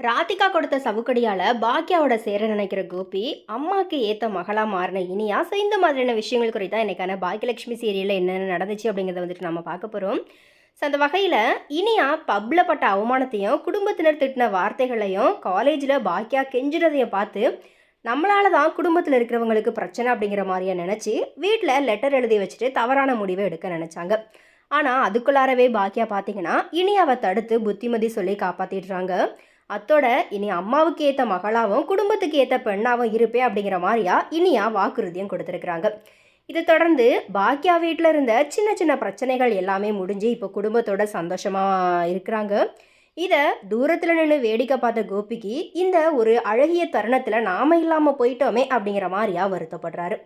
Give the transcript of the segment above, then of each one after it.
ராதிகா கொடுத்த சவுக்கடியால் பாக்கியாவோட சேர நினைக்கிற கோபி அம்மாவுக்கு ஏற்ற மகளா மாறின இனியா ஸோ இந்த மாதிரியான விஷயங்கள் குறித்தா இன்னைக்கான பாக்கியலட்சுமி சீரியலில் என்னென்ன நடந்துச்சு அப்படிங்கிறத வந்துட்டு நம்ம பார்க்க போகிறோம் ஸோ அந்த வகையில் இனியா பப்பில் பட்ட அவமானத்தையும் குடும்பத்தினர் திட்டின வார்த்தைகளையும் காலேஜில் பாக்கியா கெஞ்சுறதையும் பார்த்து நம்மளால தான் குடும்பத்தில் இருக்கிறவங்களுக்கு பிரச்சனை அப்படிங்கிற மாதிரியா நினச்சி வீட்டில் லெட்டர் எழுதி வச்சுட்டு தவறான முடிவை எடுக்க நினச்சாங்க. ஆனால் அதுக்குள்ளாரவே பாக்கியா பார்த்தீங்கன்னா இனி அவ தடுத்து புத்திமதி சொல்லி காப்பாற்றிடுறாங்க அத்தோட இனி அம்மாவுக்கு ஏற்ற மகளாவும் குடும்பத்துக்கு ஏற்ற பெண்ணாவும் இருப்பே அப்படிங்கிற மாதிரியா இனியா வாக்குறுதியும் கொடுத்துருக்குறாங்க. இதை தொடர்ந்து பாக்கியா வீட்டில் இருந்த சின்ன சின்ன பிரச்சனைகள் எல்லாமே முடிஞ்சு இப்போ குடும்பத்தோட சந்தோஷமாக இருக்கிறாங்க. இதை தூரத்தில் நின்று வேடிக்கை பார்த்த கோபிக்கு இந்த ஒரு அழகிய தருணத்தில் நாம இல்லாமல் போயிட்டோமே அப்படிங்கிற மாதிரியா வருத்தப்படுறாரு.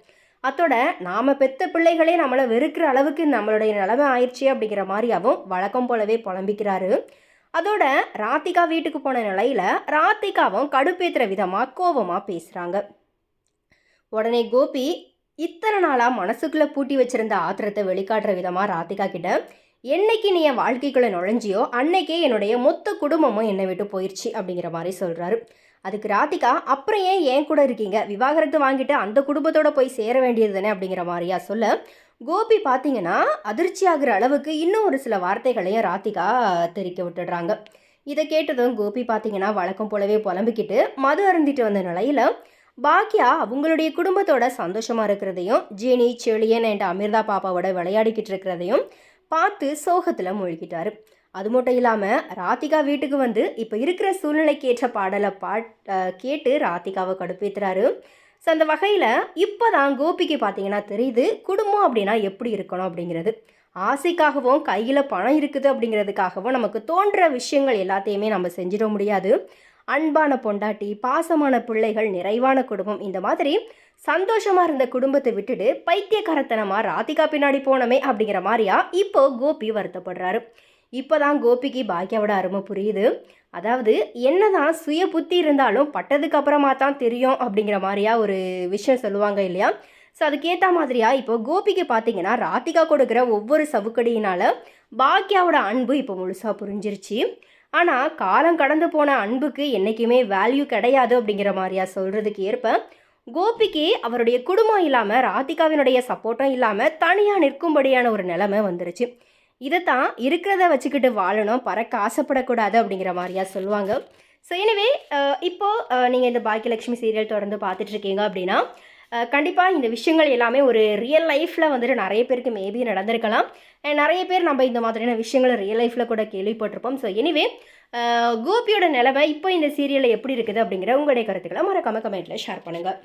அத்தோட நாம பெத்த பிள்ளைகளே நம்மளை வெறுக்கிற அளவுக்கு நம்மளுடைய நிலைமை ஆயிடுச்சு அப்படிங்கிற மாதிரியாவும் வழக்கம் போலவே புலம்பிக்கிறாரு. அதோட ராதிகா வீட்டுக்கு போன நிலையில ராதிகாவும் கடுப்பேற்றுற விதமாக கோபமாக பேசுகிறாங்க உடனே கோபி இத்தனை நாளாக மனசுக்குள்ளே பூட்டி வச்சிருந்த ஆத்திரத்தை வெளிக்காட்டுற விதமாக ராதிகா கிட்ட என்னைக்கு நீ என் வாழ்க்கைக்குள்ளே நுழைஞ்சியோ அன்னைக்கே என்னுடைய மொத்த குடும்பமும் என்னை விட்டு போயிடுச்சு அப்படிங்கிற மாதிரி சொல்கிறாரு அதுக்கு ராதிகா அப்புறம் ஏன் என் கூட இருக்கீங்க? விவாகரத்து வாங்கிட்டு அந்த குடும்பத்தோட போய் சேர வேண்டியது தானே? அப்படிங்கிற மாதிரியா சொல்ல கோபி பார்த்தீங்கன்னா அதிர்ச்சி அளவுக்கு இன்னும் ஒரு சில வார்த்தைகளையும் ராதிகா தெரிக்க விட்டுடுறாங்க. இதை கேட்டதும் கோபி பார்த்தீங்கன்னா வழக்கம் போலவே புலம்பிக்கிட்டு மது அருந்திட்டு வந்த நிலையில் பாக்கியா அவங்களுடைய குடும்பத்தோட சந்தோஷமாக இருக்கிறதையும் ஜீனி செழியன் அண்ட் அமிர்தா பாப்பாவோட விளையாடிக்கிட்டு இருக்கிறதையும் பார்த்து சோகத்தில் மூழ்கிட்டார். அது மட்டும் இல்லாமல் ராதிகா வீட்டுக்கு வந்து இப்போ இருக்கிற சூழ்நிலைக்கு ஏற்ற பாடலை பாட் கேட்டு ராதிகாவை கடுப்பேத்துறாரு. ஸோ அந்த வகையில் இப்போ தான் கோபிக்கு பார்த்தீங்கன்னா தெரியுது குடும்பம் அப்படின்னா எப்படி இருக்கணும் அப்படிங்கிறது. ஆசைக்காகவும் கையில் பணம் இருக்குது அப்படிங்கிறதுக்காகவும் நமக்கு தோன்ற விஷயங்கள் எல்லாத்தையுமே நம்ம செஞ்சிட முடியாது. அன்பான பொண்டாட்டி பாசமான பிள்ளைகள் நிறைவான குடும்பம் இந்த மாதிரி சந்தோஷமாக இருந்த குடும்பத்தை விட்டுட்டு பைத்தியக்காரத்தனமாக ராதிகா பின்னாடி போனோமே அப்படிங்கிற மாதிரியா இப்போ கோபி வருத்தப்படுறாரு. இப்போதான் கோபிக்கு பாக்கியாவோட அருமை புரியுது. அதாவது என்னதான் சுய புத்தி இருந்தாலும் பட்டதுக்கு அப்புறமா தான் தெரியும் அப்படிங்கிற மாதிரியா ஒரு விஷயம் சொல்லுவாங்க இல்லையா? ஸோ அதுக்கேற்ற மாதிரியா இப்போ கோபிக்கு பார்த்தீங்கன்னா ராதிகா கொடுக்குற ஒவ்வொரு சவுக்கடியினால பாக்கியாவோட அன்பு இப்போ முழுசாக புரிஞ்சிருச்சு. ஆனால் காலம் கடந்து போன அன்புக்கு என்றைக்குமே வேல்யூ கிடையாது அப்படிங்கிற மாதிரியா சொல்கிறதுக்கு ஏற்ப கோபிக்கு அவருடைய குடும்பம் இல்லாமல் ராதிகாவினுடைய சப்போர்ட்டும் இல்லாமல் தனியாக நிற்கும்படியான ஒரு நிலைமை வந்துருச்சு. இதை தான் இருக்கிறத வச்சுக்கிட்டு வாழணும் பறக்க ஆசைப்படக்கூடாது அப்படிங்கிற மாதிரியா சொல்லுவாங்க. ஸோ எனவே இப்போது நீங்கள் இந்த பாக்கியலட்சுமி சீரியல் தொடர்ந்து பார்த்துட்ருக்கீங்க அப்படின்னா கண்டிப்பாக இந்த விஷயங்கள் எல்லாமே ஒரு ரியல் லைஃப்பில் வந்துட்டு நிறைய பேருக்கு மேபி நடந்திருக்கலாம். நிறைய பேர் நம்ம இந்த மாதிரியான விஷயங்களை ரியல் லைஃப்பில் கூட கேள்விப்பட்டிருப்போம். ஸோ எனிவே கோபியோட நிலவை இப்போ இந்த சீரியலில் எப்படி இருக்குது அப்படிங்கிற உங்களுடைய கருத்துக்களை மறக்காம கமெண்ட்டில் ஷேர் பண்ணுங்கள்